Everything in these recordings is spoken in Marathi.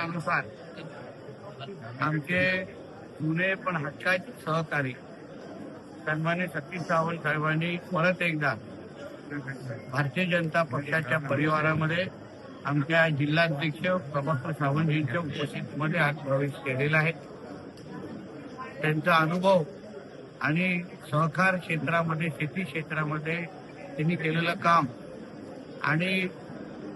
अनुसार आमचे जुने पण हक्काचे सहकारी. सन्मान्य सतीश सावंत साहेबांनी परत एकदा भारतीय जनता पक्षाच्या परिवारामध्ये आमच्या जिल्हाध्यक्ष प्रभाकर सावंतजींच्या उपस्थितीमध्ये आज प्रवेश केलेला आहे. त्यांचा अनुभव आणि सहकार क्षेत्रामध्ये शेती क्षेत्रामध्ये त्यांनी केलेलं काम आणि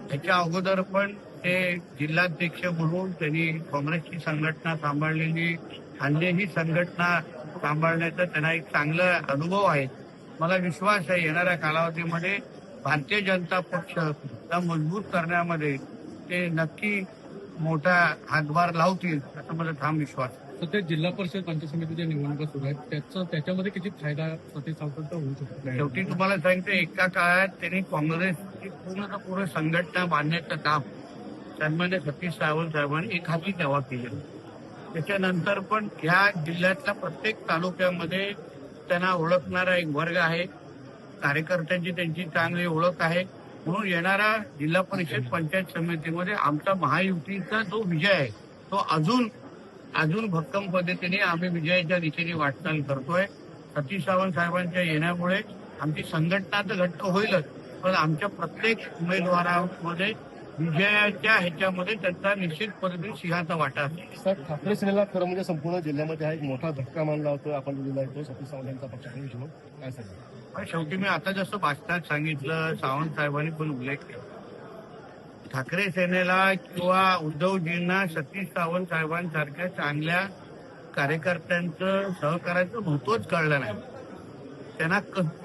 त्याच्या अगोदर पण ते जिल्हाध्यक्ष म्हणून त्यांनी काँग्रेसची संघटना सांभाळलेली अन्य ही संघटना सांभाळण्याचा त्यांना एक चांगला अनुभव आहे मला विश्वास आहे येणाऱ्या कालावधीमध्ये भारतीय जनता पक्ष मजबूत करण्यामध्ये ते नक्की मोठा हातभार लावतील असा माझा ठाम विश्वास आहे. सध्या जिल्हा परिषद पंचायत समितीच्या निवडणुका सुरू आहेत त्याचा त्याच्यामध्ये किती फायदा सतीश सावंत होऊ शकतो? शेवटी तुम्हाला सांगतो एका काळात त्यांनी काँग्रेसची पूर्ण पूर्ण संघटना बांधण्याचं काम सन्मान्य सतीश सावंत साहेबांनी एक हाती तेव्हा केलं त्याच्यानंतर पण ह्या जिल्ह्यातल्या प्रत्येक तालुक्यामध्ये त्यांना ओळखणारा एक वर्ग आहे. कार्यकर्त्यांची त्यांची चांगली ओळख आहे. म्हणून येणारा जिल्हा परिषद पंचायत समितीमध्ये आमचा महायुतीचा जो विजय आहे तो अजून अजून भक्कम पद्धतीने आम्ही विजयाच्या दिशेने वाटचाल करतोय. सतीश सावंत साहेबांच्या येण्यामुळे आमची संघटना तर घट्ट होईलच पण आमच्या प्रत्येक उमेदवारामध्ये विजयाच्या ह्याच्यामध्ये त्यांचा निश्चित पद्धतीने सिंहाचा वाटा असेल सर ठाकरे सेनेला खरं म्हणजे संपूर्ण जिल्ह्यामध्ये हा एक मोठा धक्का मानला होता. आपण दिलेला आहे तो सतीश सावंत यांचा पक्षाकडे घेऊन काय सांगा पण शेवटी मी आता जसं भाषणात सांगितलं सावंत साहेबांनी पण उल्लेख केला. ठाकरे सेनेला किंवा उद्धवजींना सतीश सावंत साहेबांसारख्या चांगल्या कार्यकर्त्यांचं सहकार्याचं महत्वच कळलं नाही. त्यांना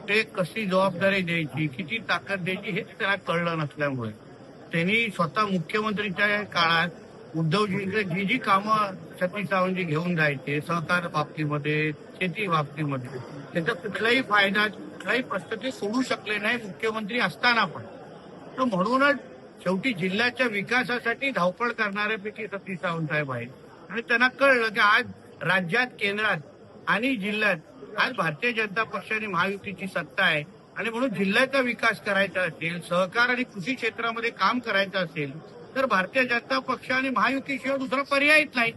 ते कशी जबाबदारी द्यायची किती ताकद द्यायची हेच त्यांना कळलं नसल्यामुळे. त्यांनी स्वतः मुख्यमंत्रीच्या काळात उद्धवजींचे जी जी कामं सतीश सावंतजी घेऊन जायचे सहकार बाबतीमध्ये शेती बाबतीमध्ये त्याचा कुठलाही फायदा कुठलाही प्रश्न ते सोडू शकले नाही मुख्यमंत्री असताना पण. तर म्हणूनच शेवटी जिल्ह्याच्या विकासासाठी धावपळ करणाऱ्यापैकी सतीश सावंतसाहेब आहेत. आणि त्यांना कळलं की आज राज्यात केंद्रात आणि जिल्ह्यात आज भारतीय जनता पक्ष आणि महायुतीची सत्ता आहे. आणि म्हणून जिल्ह्याचा विकास करायचा असेल सहकार आणि कृषी क्षेत्रामध्ये काम करायचं असेल तर भारतीय जनता पक्ष आणि महायुतीशिवाय दुसरा पर्यायच नाही.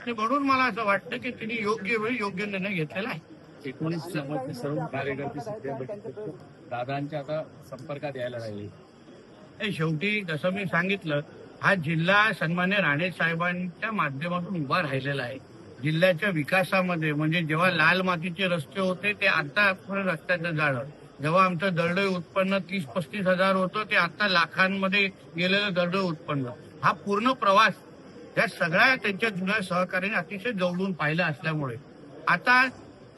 आणि म्हणून मला असं वाटतं की त्यांनी योग्य वेळी योग्य निर्णय घेतलेला आहे. एकोणीस सर्व कार्यकर्ते सध्या दादांच्या आता संपर्कात यायला लागले. शेवटी जसं मी सांगितलं हा जिल्हा सन्मान्य राणे साहेबांच्या माध्यमातून उभा राहिलेला आहे. जिल्ह्याच्या विकासामध्ये म्हणजे जेव्हा लाल मातीचे रस्ते होते ते आता पुढे रस्त्याचं जाळं जेव्हा आमचं दरडोई उत्पन्न तीस पस्तीस हजार होतं ते आता लाखांमध्ये गेलेलं दरडोई उत्पन्न. हा पूर्ण प्रवास या सगळ्या त्यांच्या जुन्या सहकार्याने अतिशय जवळून पाहिलं असल्यामुळे. आता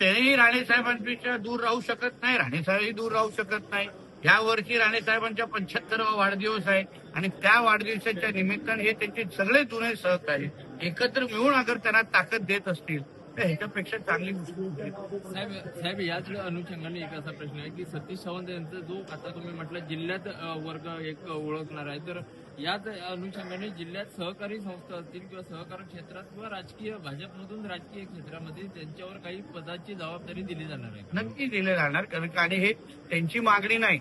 तेही राणे साहेबांपेक्षा दूर राहू शकत नाही राणे साहेबही दूर राहू शकत नाही. या वर्षी राणे साहेबांचा पंच्याहत्तरवा वाढदिवस आहे आणि त्या वाढदिवसाच्या निमित्ताने हे त्यांचे सगळे जुने सहकारी एकत्र मिळून अगर त्यांना ताकद देत असतील ह्याच्यापेक्षा चांगली गोष्ट. साहेब साहेब याच अनुषंगाने एक असा प्रश्न आहे की सतीश सावंत यांचा जो आता तुम्ही म्हटलं जिल्ह्यात वर्ग एक ओळखणार आहे. तर याच अनुषंगाने जिल्ह्यात सहकारी संस्था असतील किंवा सहकार क्षेत्रात किंवा राजकीय भाजपमधून राजकीय क्षेत्रामध्ये त्यांच्यावर काही पदाची जबाबदारी दिली जाणार आहे. नक्की दिले जाणार कारण का आणि हे त्यांची मागणी नाही.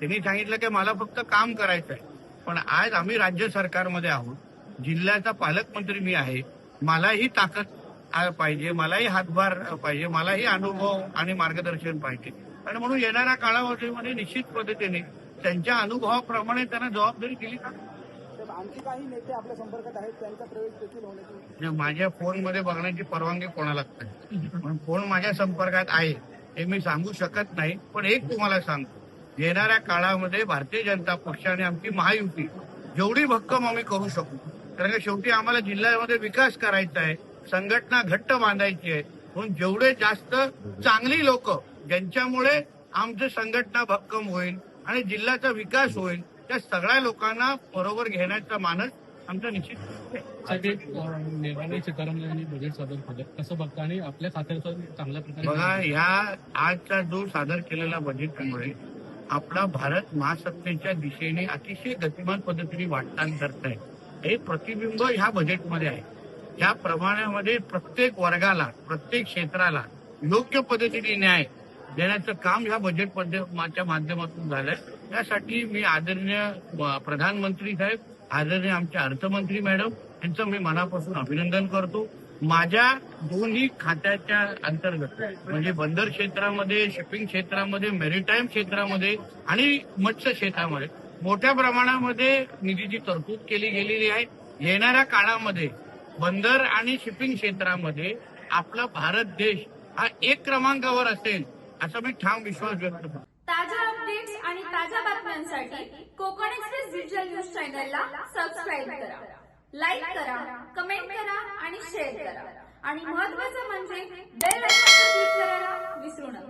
त्यांनी सांगितलं की मला फक्त काम करायचं आहे. पण आज आम्ही राज्य सरकारमध्ये आहोत. जिल्ह्याचा पालकमंत्री मी आहे. मलाही ताकद पाहिजे मलाही हातभार पाहिजे मलाही अनुभव आणि मार्गदर्शन पाहिजे. आणि म्हणून येणाऱ्या कालावधीमध्ये निश्चित पद्धतीने त्यांच्या अनुभवाप्रमाणे त्यांना जबाबदारी दिली तर आणखी काही नेते आपल्या संपर्कात आहेत त्यांचा प्रवेश देखील होण्याची माझ्या फोनमध्ये बघण्याची परवानगी कोणाला पण फोन माझ्या संपर्कात आहे हे मी सांगू शकत नाही पण एक तुम्हाला सांगतो. येणाऱ्या काळामध्ये भारतीय जनता पक्ष आणि आमची महायुती जेवढी भक्कम आम्ही करू शकू कारण का शेवटी आम्हाला जिल्ह्यामध्ये विकास करायचा आहे संघटना घट्ट बांधायची आहे. म्हणून जेवढे जास्त चांगली लोक ज्यांच्यामुळे आमची संघटना भक्कम होईल आणि जिल्ह्याचा विकास होईल त्या सगळ्या लोकांना बरोबर घेण्याचा मानस आमचा निश्चित निर्मला सीतारामन यांनी बजेट सादर केलं कसं बघता आणि आपल्या खात्याचं चांगल्या बघा प्रकारे ह्या आजचा जो सादर केलेला बजेटमुळे आपला भारत महासत्तेच्या दिशेने अतिशय गतिमान पद्धतीने वाटचाल करत आहे हे प्रतिबिंब ह्या बजेटमध्ये आहे. या प्रमाणामध्ये प्रत्येक वर्गाला प्रत्येक क्षेत्राला योग्य पद्धतीने न्याय देण्याचं काम ह्या बजेट माध्यमाच्या माध्यमातून झालंय. त्यासाठी मी आदरणीय प्रधानमंत्री साहेब आदरणीय आमचे अर्थमंत्री मॅडम यांचं मी मनापासून अभिनंदन करतो. माझ्या दोन्ही खात्याच्या अंतर्गत म्हणजे बंदर क्षेत्रामध्ये शिपिंग क्षेत्रामध्ये मेरीटाईम क्षेत्रामध्ये आणि मत्स्य क्षेत्रामध्ये मोठ्या प्रमाणामध्ये निधीची तरतूद केली गेलेली आहे. येणाऱ्या काळामध्ये बंदर आणि शिपिंग क्षेत्रामध्ये आपला भारत देश हा एक क्रमांकावर असेल असा मी ठाम विश्वास व्यक्त करतो. ताज्या अपडेट्स आणि ताज्या बातम्यांसाठी कोकण एक्सप्रेस डिजिटल न्यूज चॅनलला सबस्क्राईब करा. लाईक करा कमेंट करा आणि शेअर करा. आणि महत्वाचं म्हणजे बेल आयकॉनवर क्लिक करायला विसरू नका.